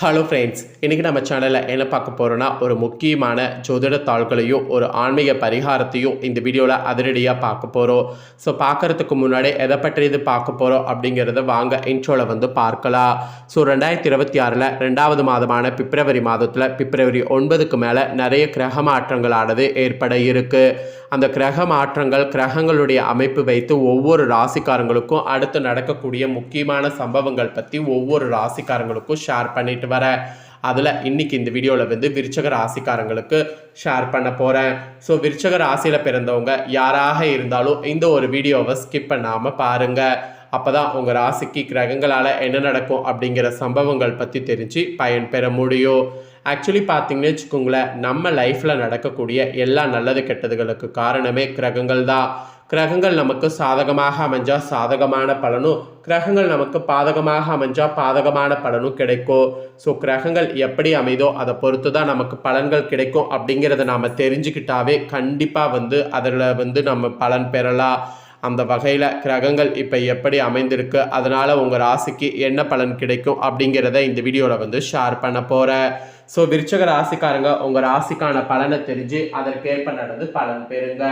Hello friends இன்றைக்கி நம்ம சேனலில் என்ன பார்க்க போகிறோன்னா ஒரு முக்கியமான ஜோதிட தாள்களையும் ஒரு ஆன்மீக பரிகாரத்தையும் இந்த வீடியோவில் அதிரடியாக பார்க்க போகிறோம் ஸோ பார்க்குறதுக்கு முன்னாடி எதை பற்றி இது பார்க்க போகிறோம் அப்படிங்கிறத வாங்க இன்ட்ரோவில் வந்து பார்க்கலாம். ஸோ ரெண்டாயிரத்தி இருபத்தி ஆறில் ரெண்டாவது மாதமான பிப்ரவரி மாதத்தில் பிப்ரவரி ஒன்பதுக்கு மேலே நிறைய கிரக மாற்றங்களானது ஏற்பட இருக்குது அந்த கிரக மாற்றங்கள் கிரகங்களுடைய அமைப்பு வைத்து ஒவ்வொரு ராசிக்காரங்களுக்கும் அடுத்து நடக்கக்கூடிய முக்கியமான சம்பவங்கள் பற்றி ஒவ்வொரு ராசிக்காரங்களுக்கும் ஷேர் பண்ணிட்டு வரேன். அதில் இன்னைக்கு இந்த வீடியோவில் வந்து விருச்சக ராசிக்காரங்களுக்கு ஷேர் பண்ண போகிறேன் ஸோ விருச்சக ராசியில் பிறந்தவங்க யாராக இருந்தாலும் இந்த ஒரு வீடியோவை ஸ்கிப் பண்ணாமல் பாருங்கள் அப்போ தான் உங்கள் ராசிக்கு கிரகங்களால் என்ன நடக்கும் அப்படிங்கிற சம்பவங்கள் பற்றி தெரிஞ்சு பயன் பெற முடியும். ஆக்சுவலி பார்த்தீங்கன்னு வச்சுக்கோங்களேன் நம்ம லைஃப்பில் நடக்கக்கூடிய எல்லா நல்லது கெட்டதுகளுக்கு காரணமே கிரகங்கள் தான். கிரகங்கள் நமக்கு சாதகமாக அமைஞ்சால் சாதகமான பலனும் கிரகங்கள் நமக்கு பாதகமாக அமைஞ்சால் பாதகமான பலனும் கிடைக்கும். ஸோ கிரகங்கள் எப்படி அமைதோ அதை பொறுத்து தான் நமக்கு பலன்கள் கிடைக்கும் அப்படிங்கிறத நாம் தெரிஞ்சுக்கிட்டாவே கண்டிப்பாக வந்து அதில் வந்து நம்ம பலன் பெறலாம். அந்த வகையில் கிரகங்கள் இப்போ எப்படி அமைந்திருக்கு அதனால் உங்கள் ராசிக்கு என்ன பலன் கிடைக்கும் அப்படிங்கிறத இந்த வீடியோவில் வந்து ஷேர் பண்ண போகிறேன் ஸோ விருச்சக ராசிக்காரங்க உங்கள் ராசிக்கான பலனை தெரிஞ்சு அதற்கேற்ப நடந்து பலன் பெறுங்க.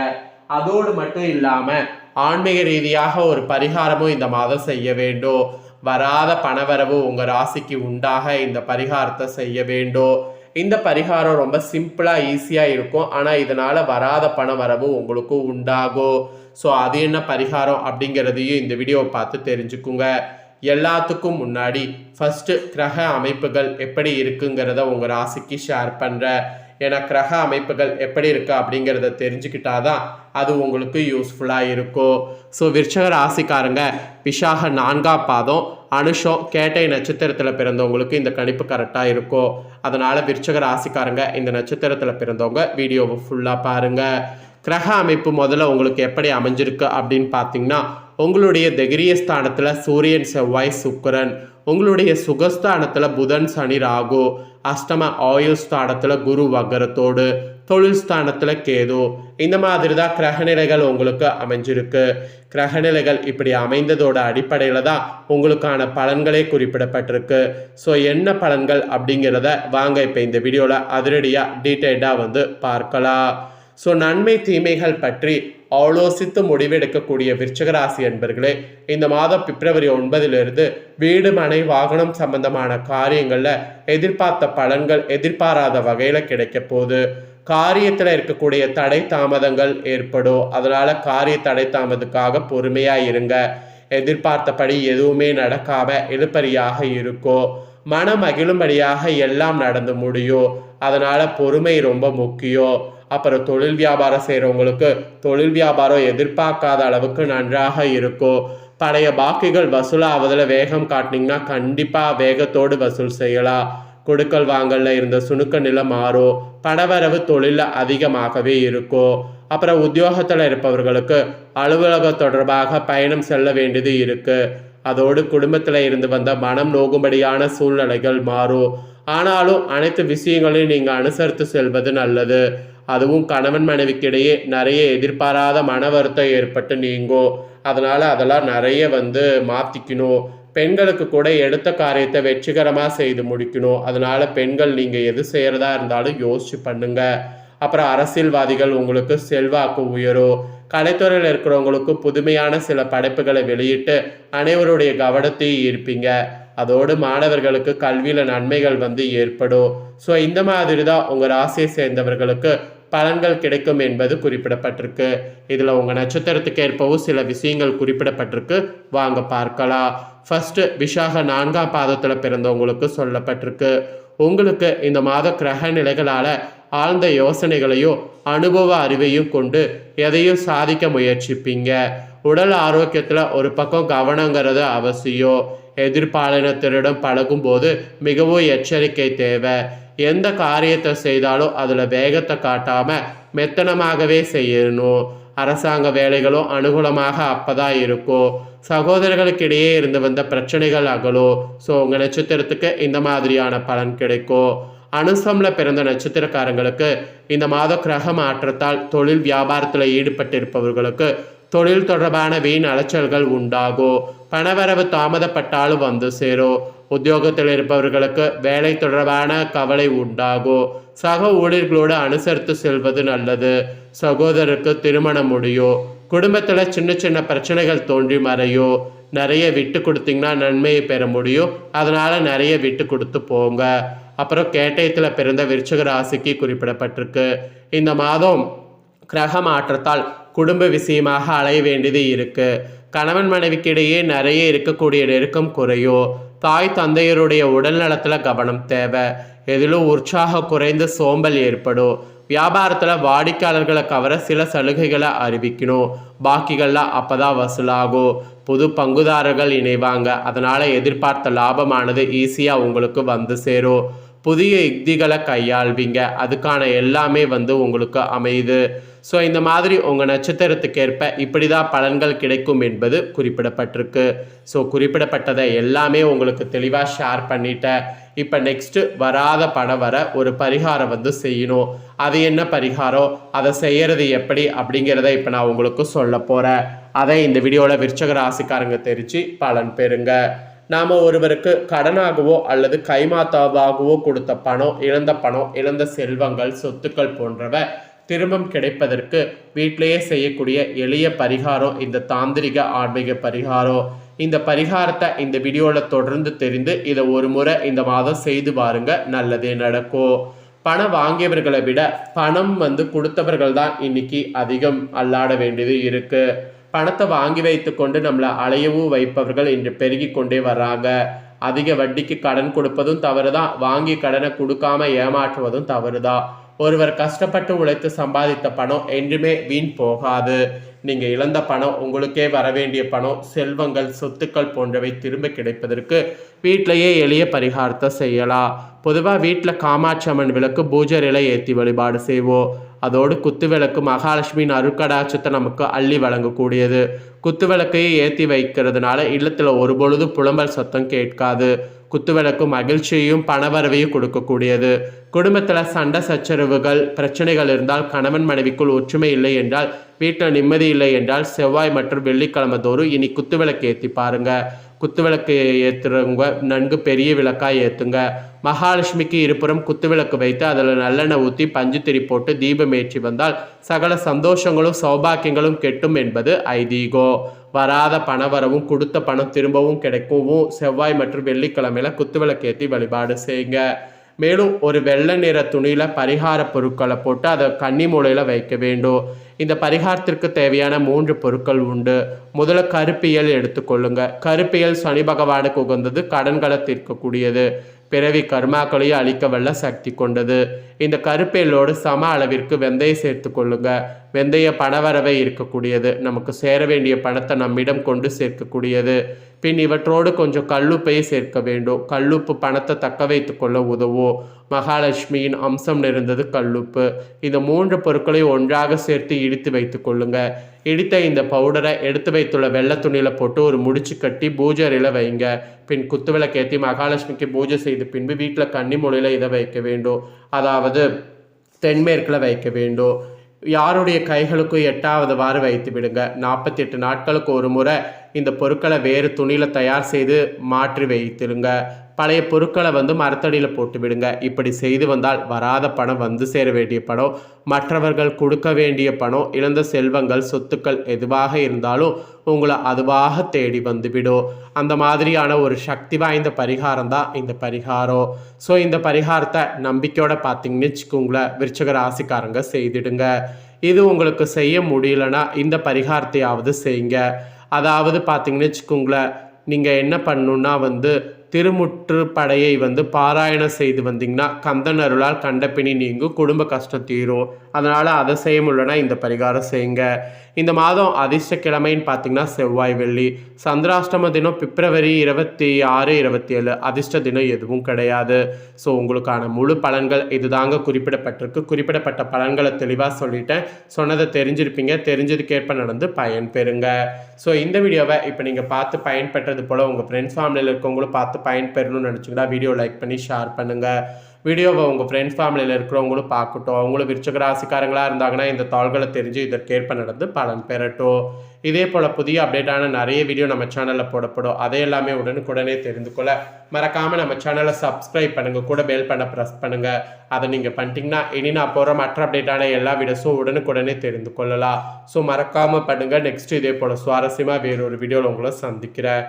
அதோடு மட்டும் இல்லாமல் ஆன்மீக ரீதியாக ஒரு பரிகாரமும் இந்த மாதம் செய்ய வேண்டும். வராத பணவரவு உங்கள் ராசிக்கு உண்டாக இந்த பரிகாரத்தை செய்ய வேண்டும். இந்த பரிகாரம் ரொம்ப சிம்பிளாக ஈஸியாக இருக்கும். ஆனால் இதனால் வராத பண வரவு உங்களுக்கு உண்டாகும் ஸோ அது என்ன பரிகாரம் அப்படிங்கிறதையும் இந்த வீடியோவை பார்த்து தெரிஞ்சுக்குங்க. எல்லாத்துக்கும் முன்னாடி ஃபஸ்ட்டு கிரக அமைப்புகள் எப்படி இருக்குங்கிறத உங்கள் ராசிக்கு ஷேர் பண்ணுறேன் ஏன்னா கிரக அமைப்புகள் எப்படி இருக்கு அப்படிங்கிறத தெரிஞ்சுக்கிட்டாதான் அது உங்களுக்கு யூஸ்ஃபுல்லாக இருக்கும் ஸோ விருச்சக ராசிக்காரங்க விஷாக நான்காம் பாதம் அனுஷம் கேட்டை நட்சத்திரத்தில் பிறந்தவங்களுக்கு இந்த கணிப்பு கரெக்டாக இருக்கும் அதனால் விருச்சக ராசிக்காரங்க இந்த நட்சத்திரத்தில் பிறந்தவங்க வீடியோவை ஃபுல்லாக பாருங்கள் கிரக அமைப்பு முதல்ல உங்களுக்கு எப்படி அமைஞ்சிருக்கு அப்படின்னு பார்த்தீங்கன்னா உங்களுடைய திகிரிய ஸ்தானத்தில் சூரியன் செவ்வாய் சுக்கரன். உங்களுடைய சுகஸ்தானத்தில் புதன் சனி ராகு அஷ்டம ஆயுள் ஸ்தானத்தில் குரு வக்கரத்தோடு தொழில் ஸ்தானத்தில் கேது. இந்த மாதிரி தான் கிரகநிலைகள் உங்களுக்கு அமைஞ்சிருக்கு. கிரகநிலைகள் இப்படி அமைந்ததோட அடிப்படையில் தான் உங்களுக்கான பலன்களே குறிப்பிடப்பட்டிருக்கு. ஸோ என்ன பலன்கள் அப்படிங்கிறத வாங்க இப்போ இந்த வீடியோவில் அதிரடியாக டீட்டெயில்டாக வந்து பார்க்கலாம். ஸோ நன்மை தீமைகள் பற்றி ஆலோசித்து முடிவெடுக்கக்கூடிய விருச்சகராசி என்பர்களே இந்த மாதம் பிப்ரவரி ஒன்பதிலிருந்து வீடு மனை வாகனம் சம்பந்தமான காரியங்களில் எதிர்பார்த்த பலன்கள் எதிர்பாராத வகையில் கிடைக்க போகுது. காரியத்தில் இருக்கக்கூடிய தடை தாமதங்கள் ஏற்படும். அதனால காரிய தடை தாமதத்துக்காக பொறுமையாக இருங்க. எதிர்பார்த்தபடி எதுவுமே நடக்காம இழுப்பறியாக இருக்கும் மன மகிழும்படியாக எல்லாம் நடந்து முடியும். அதனால பொறுமை ரொம்ப முக்கியம். அப்புறம் தொழில் வியாபாரம் செய்கிறவங்களுக்கு தொழில் வியாபாரம் எதிர்பார்க்காத அளவுக்கு நன்றாக இருக்கும். பழைய பாக்கிகள் வசூலாவதில் வேகம் காட்டினீங்கன்னா கண்டிப்பாக வேகத்தோடு வசூல் செய்யலாம். கொடுக்கல் வாங்கலில் இருந்த சுணுக்க நிலை மாறும். பணவரவு தொழிலில் அதிகமாகவே இருக்கும். அப்புறம் உத்தியோகத்தில் இருப்பவர்களுக்கு அலுவலகம் தொடர்பாக பயணம் செல்ல வேண்டியது இருக்குது அதோடு குடும்பத்தில் இருந்து வந்த மனம் நோகும்படியான சூழ்நிலைகள் மாறும். ஆனாலும் அனைத்து விஷயங்களையும் நீங்கள் அனுசரித்து செல்வது நல்லது. அதுவும் கணவன் மனைவிக்கிடையே நிறைய எதிர்பாராத மன வருத்தம் ஏற்பட்டு நீங்கும் அதனால் அதெல்லாம் நிறைய வந்து மாற்றிக்கணும் பெண்களுக்கு கூட எடுத்த காரியத்தை வெற்றிகரமாக செய்து முடிக்கணும். அதனால் பெண்கள் நீங்கள் எது செய்கிறதா இருந்தாலும் யோசிச்சு பண்ணுங்க. அப்புறம் அரசியல்வாதிகள் உங்களுக்கு செல்வாக்கு உயரும். கலைத்துறையில் இருக்கிறவங்களுக்கு புதுமையான சில படைப்புகளை வெளியிட்டு அனைவருடைய கவனத்தையும் ஈர்ப்பீங்க. அதோடு மாணவர்களுக்கு கல்வியில் நன்மைகள் வந்து ஏற்படும். ஸோ இந்த மாதிரி தான் உங்கள் ராசியை சேர்ந்தவர்களுக்கு பலன்கள் கிடைக்கும் என்பது குறிப்பிடப்பட்டிருக்கு. இதில் உங்கள் நட்சத்திரத்துக்கு ஏற்பவும் சில விஷயங்கள் குறிப்பிடப்பட்டிருக்கு. வாங்க பார்க்கலாம். ஃபஸ்ட்டு விஷாக நான்காம் பாதத்தில் பிறந்தவங்களுக்கு சொல்லப்பட்டிருக்கு. உங்களுக்கு இந்த மாத கிரக நிலைகளால் ஆழ்ந்த யோசனைகளையும் அனுபவ அறிவையும் கொண்டு எதையும் சாதிக்க முயற்சிப்பீங்க. உடல் ஆரோக்கியத்தில் ஒரு பக்கம் கவனங்கிறது அவசியம். எதிர்பாலினத்தினரிடம் பழகும்போது மிகவும் எச்சரிக்கை தேவை. எந்த காரியத்தை செய்தாலும் அதில் வேகத்தை காட்டாமல் மெத்தனமாகவே செய்யணும். அரசாங்க வேலைகளும் அனுகூலமாக அப்போ தான் இருக்கும். சகோதரர்களுக்கிடையே இருந்து வந்த பிரச்சனைகள் அகலும். ஸோ உங்கள் நட்சத்திரத்துக்கு இந்த மாதிரியான பலன் கிடைக்கும். அனுசமில் பிறந்த நட்சத்திரக்காரங்களுக்கு இந்த மாத கிரக மாற்றத்தால் தொழில் வியாபாரத்தில் ஈடுபட்டிருப்பவர்களுக்கு தொழில் தொடர்பான வீண் அலைச்சல்கள் உண்டாகும் பணவரவு தாமதப்பட்டாலும் வந்து சேரும் உத்தியோகத்தில் இருப்பவர்களுக்கு வேலை தொடர்பான கவலை உண்டாகும் சக ஊழியர்களோடு அனுசரித்து செல்வது நல்லது. சகோதரருக்கு திருமணம் முடியும் குடும்பத்தில் சின்ன சின்ன பிரச்சனைகள் தோன்றி மறையும் நிறைய விட்டு கொடுத்தீங்கன்னா நன்மையை பெற முடியும் அதனால் நிறைய விட்டு கொடுத்து போங்க. அப்புறம் கேட்டயத்தில் பிறந்த விருச்சக ராசிக்கு குறிப்பிடப்பட்டிருக்கு. இந்த மாதம் கிரக மாற்றத்தால் குடும்ப விஷயமாக அலைய வேண்டியது இருக்கு. கணவன் மனைவிக்கிடையே நிறைய இருக்கக்கூடிய நெருக்கம் குறையும் தாய் தந்தையருடைய உடல் நலத்தில் கவனம் தேவை. எதிலும் உற்சாகம் குறைந்து சோம்பல் ஏற்படும் வியாபாரத்தில் வாடிக்கையாளர்களை கவர சில சலுகைகளை அறிவிக்கணும் பாக்கிகள்லாம் அப்போ தான் வசூலாகும் புது பங்குதாரர்கள் இணைவாங்க. அதனால் எதிர்பார்த்த லாபமானது ஈஸியாக உங்களுக்கு வந்து சேரும் புதிய யுக்திகளை கையாள்வீங்க. அதுக்கான எல்லாமே வந்து உங்களுக்கு அமையுது. ஸோ இந்த மாதிரி உங்கள் நட்சத்திரத்துக்கேற்ப இப்படி தான் பலன்கள் கிடைக்கும் என்பது குறிப்பிடப்பட்டிருக்கு. ஸோ குறிப்பிடப்பட்டதை எல்லாமே உங்களுக்கு தெளிவாக ஷேர் பண்ணிட்டேன். இப்போ நெக்ஸ்ட்டு வராத படம் வர ஒரு பரிகாரம் வந்து செய்யணும். அது என்ன பரிகாரம்? அதை செய்யறது எப்படி? அப்படிங்கிறத இப்போ நான் உங்களுக்கு சொல்ல போகிறேன் அதை இந்த வீடியோவில் விருச்சக ராசிக்காரங்க தெரிச்சு பலன் பெறுங்க. நாம் ஒருவருக்கு கடனாகவோ அல்லது கைமாத்தாவாகவோ கொடுத்த பணம் இழந்த பணம் இழந்த செல்வங்கள் சொத்துக்கள் போன்றவை திரும்பம் கிடைப்பதற்கு வீட்டிலேயே செய்யக்கூடிய எளிய பரிகாரம் இந்த தாந்திரிக ஆன்மீக பரிகாரம். இந்த பரிகாரத்தை இந்த வீடியோவில் தொடர்ந்து தெரிந்து இதை ஒரு முறை இந்த மாதம் செய்து பாருங்க நல்லதே நடக்கும். பணம் வாங்கியவர்களை விட பணம் வந்து கொடுத்தவர்கள் தான் இன்னைக்கு அதிகம் அல்லாட வேண்டியது இருக்குது பணத்தை வாங்கி வைத்து கொண்டு நம்மளை அலையவும் வைப்பவர்கள் இன்று பெருகி கொண்டே வர்றாங்க. அதிக வட்டிக்கு கடன் கொடுப்பதும் தவறு தான் வாங்கி கடனை கொடுக்காம ஏமாற்றுவதும் தவறு தான் ஒருவர் கஷ்டப்பட்டு உழைத்து சம்பாதித்த பணம் என்றுமே வீண் போகாது. நீங்க இழந்த பணம் உங்களுக்கே வர வேண்டிய பணம் செல்வங்கள் சொத்துக்கள் போன்றவை திரும்ப கிடைப்பதற்கு வீட்டிலேயே எளிய பரிகாரத்தை செய்யலாம். பொதுவாக வீட்டில் காமாட்சி அம்மன் விளக்கு பூஜரையில் ஏற்றி வழிபாடு செய்வோம். அதோடு குத்துவிளக்கு மகாலட்சுமியின் அருக்கடாட்சத்தை நமக்கு அள்ளி வழங்கக்கூடியது. குத்துவிளக்கையே ஏற்றி வைக்கிறதுனால இல்லத்தில் ஒரு பொழுது புலம்பல் சத்தம் கேட்காது. குத்துவிளக்கு மகிழ்ச்சியையும் பணவரவையும் கொடுக்கக்கூடியது. குடும்பத்தில் சண்டை சச்சரவுகள் பிரச்சனைகள் இருந்தால் கணவன் மனைவிக்குள் ஒற்றுமை இல்லை என்றால் வீட்டில் நிம்மதி இல்லை என்றால் செவ்வாய் மற்றும் வெள்ளிக்கிழமை தோறும் இனி குத்துவிளக்கு ஏற்றி பாருங்கள் குத்துவிளக்கு ஏற்றுறவங்க நன்கு பெரிய விளக்காக ஏற்றுங்க மகாலட்சுமிக்கு இருபுறம் குத்துவிளக்கு வைத்து அதில் நல்லெண்ணெய் ஊற்றி பஞ்சு திரி போட்டு தீபம் ஏற்றி வந்தால் சகல சந்தோஷங்களும் சௌபாக்கியங்களும் கெட்டும் என்பது ஐதீகோ. வராத பணவரவும் கொடுத்த பணம் திரும்பவும் கிடைக்கவும் செவ்வாய் மற்றும் வெள்ளிக்கிழமையில குத்துவிளக்கு ஏற்றி வழிபாடு செய்யுங்க மேலும் ஒரு வெள்ளை நிற துணியில் பரிகார பொருட்களை போட்டு அதை கன்னி மூலையில் வைக்க வேண்டும். இந்த பரிகாரத்திற்கு தேவையான மூன்று பொருட்கள் உண்டு. முதல்ல கருப்பியல் எடுத்துக்கொள்ளுங்க கருப்பியல் சனி பகவானுக்கு உகந்தது கடன்களை தீர்க்கக்கூடியது. பிறவி கர்மாக்களையும் அழிக்க வல்ல சக்தி கொண்டது. இந்த கருப்பேலோடு சம அளவிற்கு வெந்தயம் சேர்த்து கொள்ளுங்க. வெந்தய பணவரவை இருக்கக்கூடியது. நமக்கு சேர வேண்டிய பணத்தை நம்மிடம் கொண்டு சேர்க்கக்கூடியது. பின் இவற்றோடு கொஞ்சம் கல்லுப்பையை சேர்க்க வேண்டும். கல்லுப்பு பணத்தை தக்க வைத்து கொள்ள உதவும். மகாலட்சுமியின் அம்சம் நிறைந்தது கல்லுப்பு. இந்த மூன்று பொருட்களை ஒன்றாக சேர்த்து இடித்து வைத்து கொள்ளுங்க. இடித்த இந்த பவுடரை எடுத்து வைத்துள்ள வெள்ளை துணியில் போட்டு ஒரு முடிச்சு கட்டி பூஜை வைங்க. பின் குத்துவிளக்கேற்றி மகாலட்சுமிக்கு பூஜை செய்த பின்பு வீட்டில் கன்னி மொழியில் இதை வைக்க வேண்டும். அதாவது தென்மேற்கில் வைக்க வேண்டும். யாருடைய கைகளுக்கும் எட்டாவது வாறு வைத்து விடுங்க. நாற்பத்தி எட்டு நாட்களுக்கு ஒரு முறை இந்த பொருட்களை வேறு துணியில் தயார் செய்து மாற்றி வைத்திருங்க. பழைய பொருட்களை வந்து மரத்தடியில் போட்டு விடுங்க. இப்படி செய்து வந்தால் வராத பணம் வந்து சேர வேண்டிய பணம் மற்றவர்கள் கொடுக்க வேண்டிய பணம் இழந்த செல்வங்கள் சொத்துக்கள் எதுவாக இருந்தாலும் உங்களை அதுவாக தேடி வந்துவிடும் அந்த மாதிரியான ஒரு சக்தி வாய்ந்த பரிகாரம் தான் இந்த பரிகாரம். ஸோ இந்த பரிகாரத்தை நம்பிக்கையோட பார்த்தீங்கன்னு வச்சுக்கோங்களேன் விருச்சக ராசிக்காரங்க செய்திடுங்க. இது உங்களுக்கு செய்ய முடியலன்னா இந்த பரிகாரத்தையாவது செய்யுங்க. அதாவது பார்த்தீங்கன்னு வச்சுக்கோங்களேன் நீங்கள் என்ன பண்ணணுன்னா வந்து திருமுற்றுப்படையை வந்து பாராயணம் செய்து வந்தீங்கன்னா கந்தன் அருளால் கண்டப்பினி நீங்கும் குடும்ப கஷ்டம் தீரும். அதனால் அதை செய்ய முடியலன்னா இந்த பரிகாரம் செய்யுங்க. இந்த மாதம் அதிர்ஷ்ட கிழமைன்னு பார்த்தீங்கன்னா செவ்வாய் வெள்ளி. சந்திராஷ்டம தினம் பிப்ரவரி இருபத்தி ஆறு இருபத்தி ஏழு. அதிர்ஷ்ட தினம் எதுவும் கிடையாது. ஸோ உங்களுக்கான முழு பலன்கள் இதுதாங்க குறிப்பிடப்பட்டிருக்கு. குறிப்பிடப்பட்ட பலன்களை தெளிவாக சொல்லிட்டேன். சொன்னதை தெரிஞ்சிருப்பீங்க. தெரிஞ்சதுக்கேற்ப நடந்து பயன் பெறுங்க. ஸோ இந்த வீடியோவை இப்போ நீங்கள் பார்த்து பயன்பெற்றது போல் உங்கள் ஃப்ரெண்ட்ஸ் ஃபேமிலியில் இருக்கவங்களும் பார்த்து பயன்பெறணும்னு நினச்சிங்கன்னா வீடியோ லைக் பண்ணி ஷேர் பண்ணுங்கள் வீடியோவை உங்கள் ஃப்ரெண்ட்ஸ் ஃபேமிலியில் இருக்கிறவங்களும் பார்க்கட்டும். அவங்களும் விருச்சக ராசிக்காரங்களாக இருந்தாங்கன்னா இந்த தாள்களை தெரிஞ்சு இதற்கேற்ப நடந்து பலன் பெறட்டும். இதே போல் புதிய அப்டேட்டான நிறைய வீடியோ நம்ம சேனலில் போடப்படும். அதை எல்லாமே உடனுக்குடனே தெரிந்து கொள்ள மறக்காமல் நம்ம சேனலை சப்ஸ்கிரைப் பண்ணுங்கள் கூட பெல் பண்ண ப்ரெஸ் பண்ணுங்கள் அதை நீங்கள் பண்ணிட்டீங்கன்னா இனி நான் போகிற மற்ற அப்டேட்டான எல்லா வீடியோஸும் உடனுக்குடனே தெரிந்து கொள்ளலாம். ஸோ மறக்காமல் பண்ணுங்கள் நெக்ஸ்ட் இதே போல் சுவாரஸ்யமாக வேறொரு வீடியோவில் உங்களை சந்திக்கிறேன்.